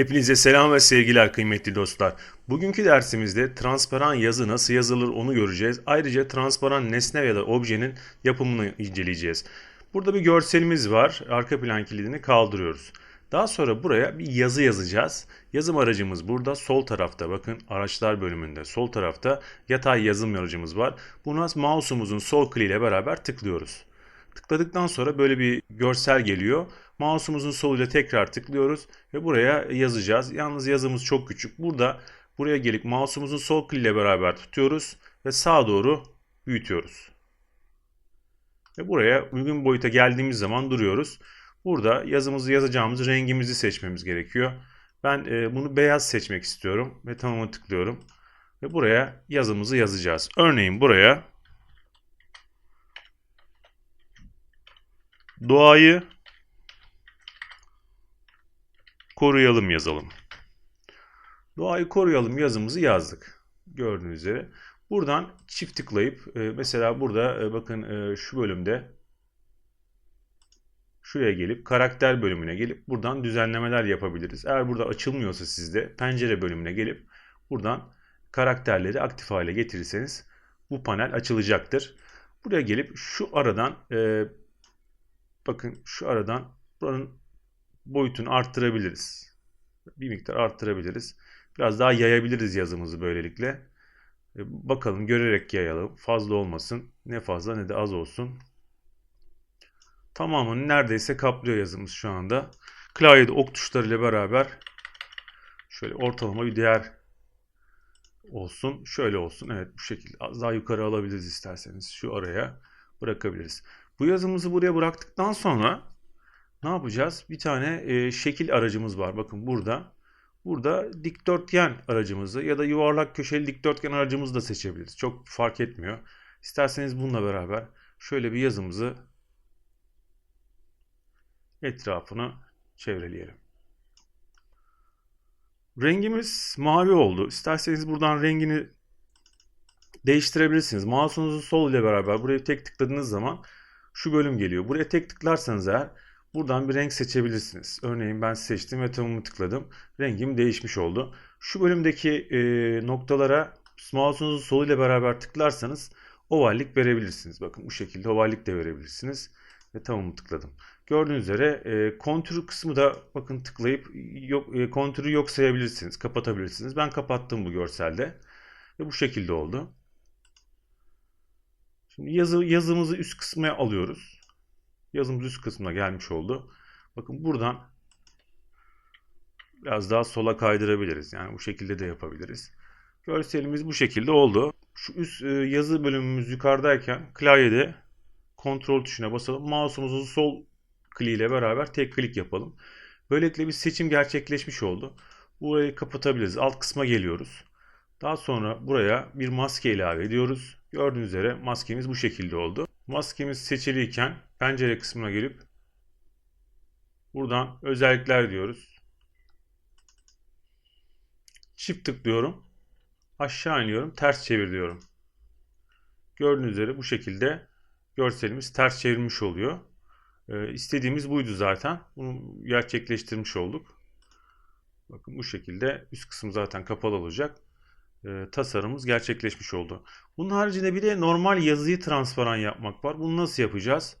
Hepinize selam ve sevgiler kıymetli dostlar. Bugünkü dersimizde transparan yazı nasıl yazılır onu göreceğiz. Ayrıca transparan nesne ya da objenin yapımını inceleyeceğiz. Burada bir görselimiz var. Arka plan kilidini kaldırıyoruz. Daha sonra buraya bir yazı yazacağız. Yazım aracımız burada sol tarafta bakın araçlar bölümünde sol tarafta yatay yazım aracımız var. Buna mouse'umuzun sol kliği ile beraber tıklıyoruz. Tıkladıktan sonra böyle bir görsel geliyor. Mouse'umuzun soluyla tekrar tıklıyoruz ve buraya yazacağız. Yalnız yazımız çok küçük. Burada buraya gelip mouse'umuzun sol kliğiyle beraber tutuyoruz ve sağa doğru büyütüyoruz. Ve buraya uygun boyuta geldiğimiz zaman duruyoruz. Burada yazımızı yazacağımız rengimizi seçmemiz gerekiyor. Ben e, bunu beyaz seçmek istiyorum ve tamamı tıklıyorum. Ve buraya yazımızı yazacağız. Örneğin buraya doğayı koruyalım yazalım. Doğayı koruyalım yazımızı yazdık. Gördüğünüz üzere. Buradan çift tıklayıp e, mesela burada e, bakın e, şu bölümde şuraya gelip karakter bölümüne gelip buradan düzenlemeler yapabiliriz. Eğer burada açılmıyorsa sizde pencere bölümüne gelip buradan karakterleri aktif hale getirirseniz bu panel açılacaktır. Buraya gelip şu aradan bakın şu aradan buranın boyutunu arttırabiliriz. Bir miktar arttırabiliriz. Biraz daha yayabiliriz yazımızı böylelikle. E, bakalım görerek yayalım. Fazla olmasın. Ne fazla ne de az olsun. Tamamını neredeyse kaplıyor yazımız şu anda. Klavyede ok tuşlarıyla beraber şöyle ortalama bir değer olsun. Şöyle olsun. Evet bu şekilde. Az daha yukarı alabiliriz isterseniz. Şu araya bırakabiliriz. Bu yazımızı buraya bıraktıktan sonra ne yapacağız? Bir tane e, şekil aracımız var. Bakın burada. Burada dikdörtgen aracımızı ya da yuvarlak köşeli dikdörtgen aracımızı da seçebiliriz. Çok fark etmiyor. İsterseniz bununla beraber şöyle bir yazımızı etrafını çevreleyelim. Rengimiz mavi oldu. İsterseniz buradan rengini değiştirebilirsiniz. Mouse'unuzun sol ile beraber buraya tek tıkladığınız zaman şu bölüm geliyor. Buraya tek tıklarsanız eğer buradan bir renk seçebilirsiniz. Örneğin ben seçtim ve tamamı tıkladım. Rengim değişmiş oldu. Şu bölümdeki e, noktalara mouse'unuzun sol ile beraber tıklarsanız ovallik verebilirsiniz. Bakın bu şekilde ovallik de verebilirsiniz. Ve tamamı tıkladım. Gördüğünüz üzere e, kontür kısmı da bakın tıklayıp yok, e, kontürü yok sayabilirsiniz. Kapatabilirsiniz. Ben kapattım bu görselde. Ve bu şekilde oldu. Şimdi yazı, yazımızı üst kısmına alıyoruz. Yazımız üst kısmına gelmiş oldu. Bakın buradan biraz daha sola kaydırabiliriz. Yani bu şekilde de yapabiliriz. Görselimiz bu şekilde oldu. Şu üst e, yazı bölümümüz yukarıdayken klavyede kontrol tuşuna basalım. Mouse'umuzun sol kliğiyle beraber tek klik yapalım. Böylelikle bir seçim gerçekleşmiş oldu. Burayı kapatabiliriz. Alt kısma geliyoruz. Daha sonra buraya bir maske ilave ediyoruz. Gördüğünüz üzere maskemiz bu şekilde oldu. Maskemiz seçiliyken pencere kısmına gelip buradan özellikler diyoruz. Çift tıklıyorum. Aşağı iniyorum. Ters çevir diyorum. Gördüğünüz üzere bu şekilde görselimiz ters çevirmiş oluyor. Ee, istediğimiz buydu zaten. Bunu gerçekleştirmiş olduk. Bakın bu şekilde üst kısım zaten kapalı olacak. Ee, tasarımımız gerçekleşmiş oldu. Bunun haricinde bir de normal yazıyı transparan yapmak var. Bunu nasıl yapacağız?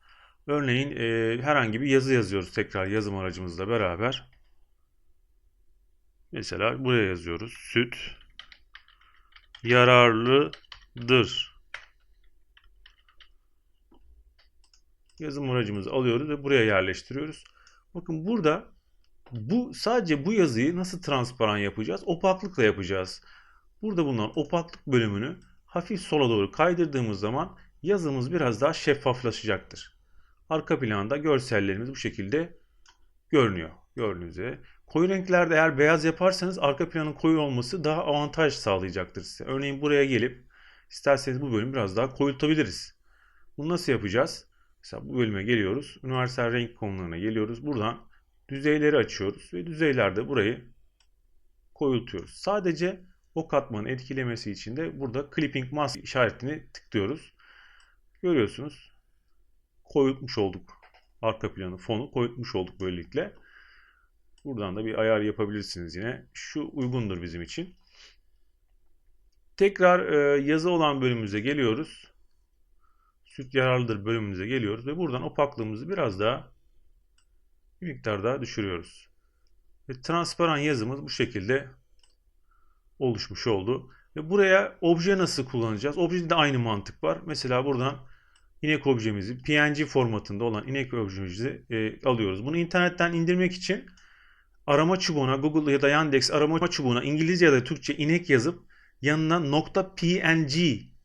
Örneğin e, herhangi bir yazı yazıyoruz tekrar yazım aracımızla beraber. Mesela buraya yazıyoruz. Süt yararlıdır. Yazım aracımızı alıyoruz ve buraya yerleştiriyoruz. Bakın burada bu sadece bu yazıyı nasıl transparan yapacağız? Opaklıkla yapacağız. Burada bulunan opaklık bölümünü hafif sola doğru kaydırdığımız zaman yazımız biraz daha şeffaflaşacaktır. Arka planda görsellerimiz bu şekilde görünüyor. Gördüğünüz üzere. Koyu renklerde eğer beyaz yaparsanız arka planın koyu olması daha avantaj sağlayacaktır size. Örneğin buraya gelip isterseniz bu bölümü biraz daha koyultabiliriz. Bunu nasıl yapacağız? Mesela bu bölüme geliyoruz. Üniversal renk konularına geliyoruz. Buradan düzeyleri açıyoruz ve düzeylerde burayı koyultuyoruz. Sadece o katmanı etkilemesi için de burada Clipping Mask işaretini tıklıyoruz. Görüyorsunuz. Koyultmuş olduk. Arka planı, fonu koyultmuş olduk böylelikle. Buradan da bir ayar yapabilirsiniz yine. Şu uygundur bizim için. Tekrar e, yazı olan bölümümüze geliyoruz. Süt yararlıdır bölümümüze geliyoruz ve buradan opaklığımızı biraz daha bir miktar daha düşürüyoruz. Ve transparan yazımız bu şekilde oluşmuş oldu. Ve buraya obje nasıl kullanacağız? Objede de aynı mantık var. Mesela buradan inek objemizi PNG formatında olan inek objemizi e, alıyoruz. Bunu internetten indirmek için arama çubuğuna Google ya da Yandex arama çubuğuna İngilizce ya da Türkçe inek yazıp yanına nokta .png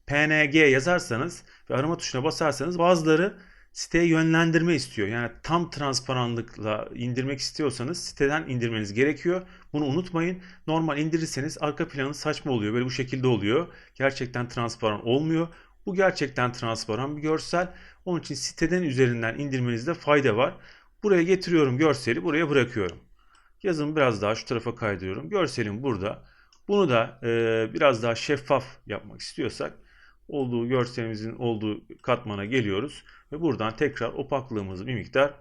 PNG yazarsanız ve arama tuşuna basarsanız bazıları siteye yönlendirme istiyor. Yani tam transparanlıkla indirmek istiyorsanız siteden indirmeniz gerekiyor. Bunu unutmayın. Normal indirirseniz arka planı saçma oluyor. Böyle bu şekilde oluyor. Gerçekten transparan olmuyor. Bu gerçekten transparan bir görsel. Onun için siteden üzerinden indirmenizde fayda var. Buraya getiriyorum görseli, buraya bırakıyorum. Yazımı biraz daha şu tarafa kaydırıyorum. Görselim burada. Bunu da e, biraz daha şeffaf yapmak istiyorsak olduğu görselimizin olduğu katmana geliyoruz ve buradan tekrar opaklığımızı bir miktar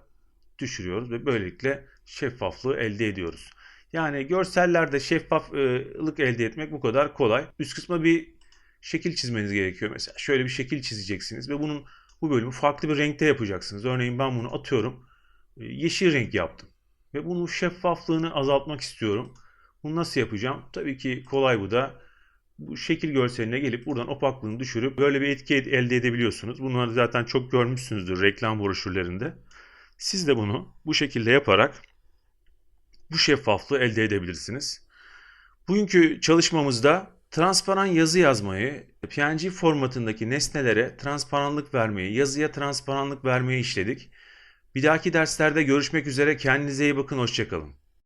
düşürüyoruz ve böylelikle şeffaflığı elde ediyoruz. Yani görsellerde şeffaflık elde etmek bu kadar kolay. Üst kısma bir şekil çizmeniz gerekiyor mesela. Şöyle bir şekil çizeceksiniz ve bunun bu bölümü farklı bir renkte yapacaksınız. Örneğin ben bunu atıyorum. Yeşil renk yaptım. Ve bunun şeffaflığını azaltmak istiyorum. Bunu nasıl yapacağım? Tabii ki kolay bu da. Bu şekil görseline gelip buradan opaklığını düşürüp böyle bir etki elde edebiliyorsunuz. Bunları zaten çok görmüşsünüzdür reklam broşürlerinde. Siz de bunu bu şekilde yaparak bu şeffaflığı elde edebilirsiniz. Bugünkü çalışmamızda transparan yazı yazmayı, PNG formatındaki nesnelere transparanlık vermeyi, yazıya transparanlık vermeyi işledik. Bir dahaki derslerde görüşmek üzere. Kendinize iyi bakın. Hoşçakalın.